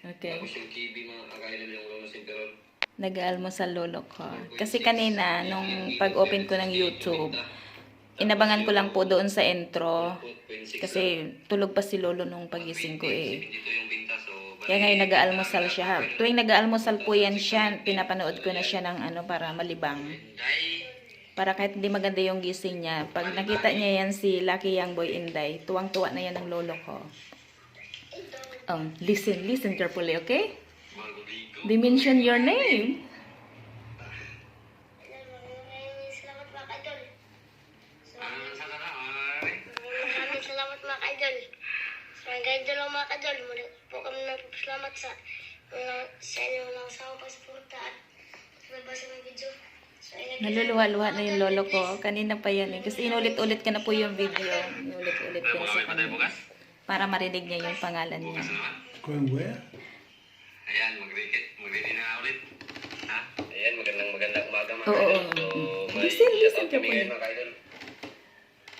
Okay. Tapos yung kibi mga kakainin mo yung lolo sinterol. Nag-almusal lolo ko. Kasi kanina, nung pag-open ko ng YouTube, inabangan ko lang po doon sa intro. Kasi tulog pa si lolo nung pagising ko eh. Kaya ngayon nag-aalmusal siya. Tuwing nag-aalmusal po yan siya, pinapanood ko na siya ng ano para malibang. Para kahit hindi maganda yung gising niya, pag nakita niya yan si Lucky Young Boy Inday, tuwang-tuwa na yan ng lolo ko. Oh, listen, listen carefully, okay? They mention your name. Mga? Maraming salamat mga ka-idol, muli po kami nagpapasalamat sa sa inyo lang sa pa sa ng video. So, Naluluha-luha na yung lolo ko. Kanina pa yan eh. Kasi inulit-ulit ka na po yung video. Inulit-ulit ko na sa kanya. Para marinig niya yung pangalan niya. Going where? Ayan, mag-ready na ulit. Ha? Ayan, magandang magandang umaga mga Oo, idol. oo, So, may Listen, listen ka kami po ngayon eh. mga idol.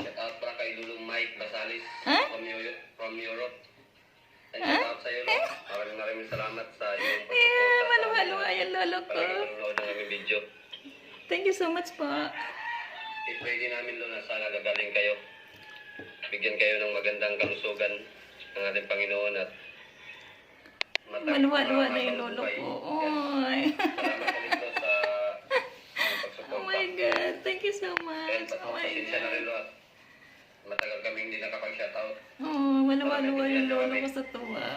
Shout out para kay Lulong Mike Basalis Ha? from, Europe, from Europe. And shout out sa iyo. Maraming maraming salamat sa iyong Eh, pagsuporta maluha-luha yung lolo ko. Para nanonood ng aming video. Thank you so much po. I-pray din namin, Lord, na sana gagaling kayo. Bigyan kayo ng magandang kalusugan ng ating Panginoon at Maluha-luha na yung lolo ko. Oy. Oh my God. Thank you so much. Oh my God. Matagal kami hindi nakapag-shoutout. Oh, maluwa-luwa yung lolo ko sa tuwa.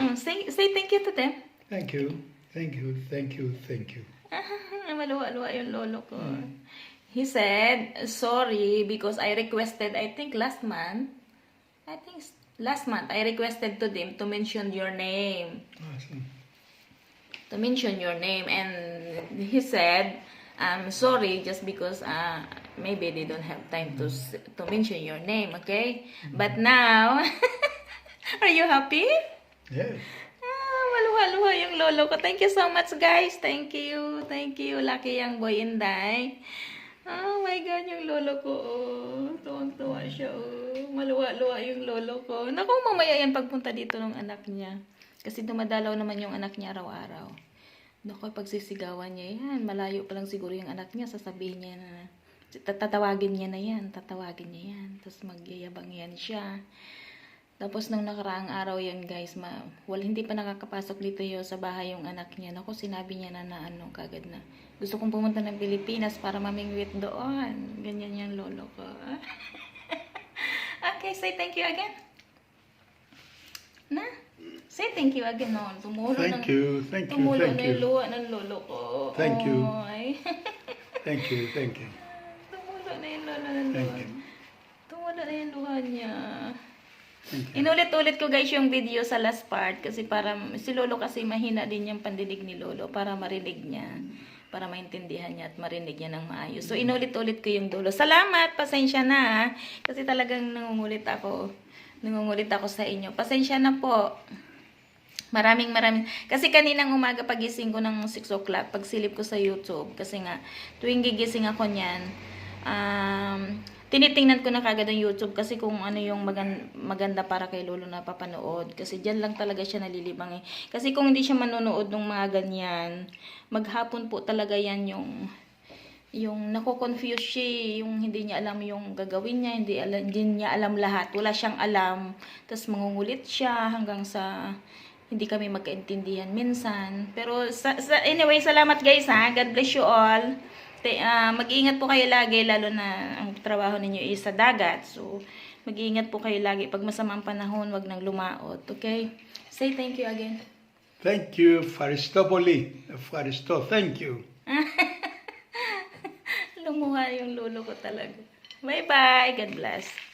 Mm, say, say thank you to them. Thank you, thank you, thank you, thank you. maluwa-luwa yung lolo ko. He said, sorry because I requested, I think last month, I think last month, I requested to them to mention your name. Awesome. To mention your name. And he said, I'm sorry just because uh, maybe they don't have time to to mention your name, okay? But now, are you happy? Yes. Ah, maluha-luha yung lolo ko. Thank you so much, guys. Thank you. Thank you, Lucky Young Boy Inday. Oh my God, yung lolo ko. Oh. Tuwang-tuwa siya. Oh. Maluwa-luwa yung lolo ko. Naku, mamaya yan pagpunta dito ng anak niya. Kasi dumadalaw naman yung anak niya araw-araw. Naku, pagsisigawan niya yan. Malayo pa lang siguro yung anak niya. Sasabihin niya na, tatawagin niya na yan. Tatawagin niya yan. Tapos magyayabang yan siya. Tapos nung nakaraang araw yan guys, ma, wal, hindi pa nakakapasok dito yo sa bahay yung anak niya. Naku, sinabi niya na na ano, kagad na. Gusto kong pumunta ng Pilipinas para mamingwit doon. Ganyan yung lolo ko. okay, say thank you again. Na? Say thank you again. No, tumulo Thank ng, you, thank you, Tumulo thank na yung you, luha ng lolo ko. Thank you. Thank you, thank you, tumulo na yung lolo ng you. Tumulo na yung luha niya. Inulit-ulit ko guys yung video sa last part kasi para si Lolo kasi mahina din yung pandinig ni Lolo para marinig niya. Para maintindihan niya at marinig niya ng maayos. So inulit-ulit ko yung dulo. Salamat! Pasensya na. Kasi talagang nangungulit ako. Nangungulit ako sa inyo. Pasensya na po. Maraming maraming. Kasi kaninang umaga pagising ko ng 6 o'clock, pagsilip ko sa YouTube, kasi nga, tuwing gigising ako niyan, um, tinitingnan ko na kagad ang YouTube kasi kung ano yung magan- maganda para kay Lolo na papanood. Kasi dyan lang talaga siya nalilibang eh. Kasi kung hindi siya manonood ng mga ganyan, maghapon po talaga yan yung yung nako-confuse siya, eh, yung hindi niya alam yung gagawin niya, hindi, alam, hindi niya alam lahat, wala siyang alam, tapos mangungulit siya hanggang sa hindi kami magkaintindihan minsan. Pero sa, sa, anyway, salamat guys ha. God bless you all. Te, ah, mag-iingat po kayo lagi, lalo na ang trabaho ninyo is sa dagat. So, mag-iingat po kayo lagi. Pag masamang panahon, wag nang lumaot. Okay? Say thank you again. Thank you, Faristopoli. Faristo, thank you. Lumuha yung lolo ko talaga. Bye-bye. God bless.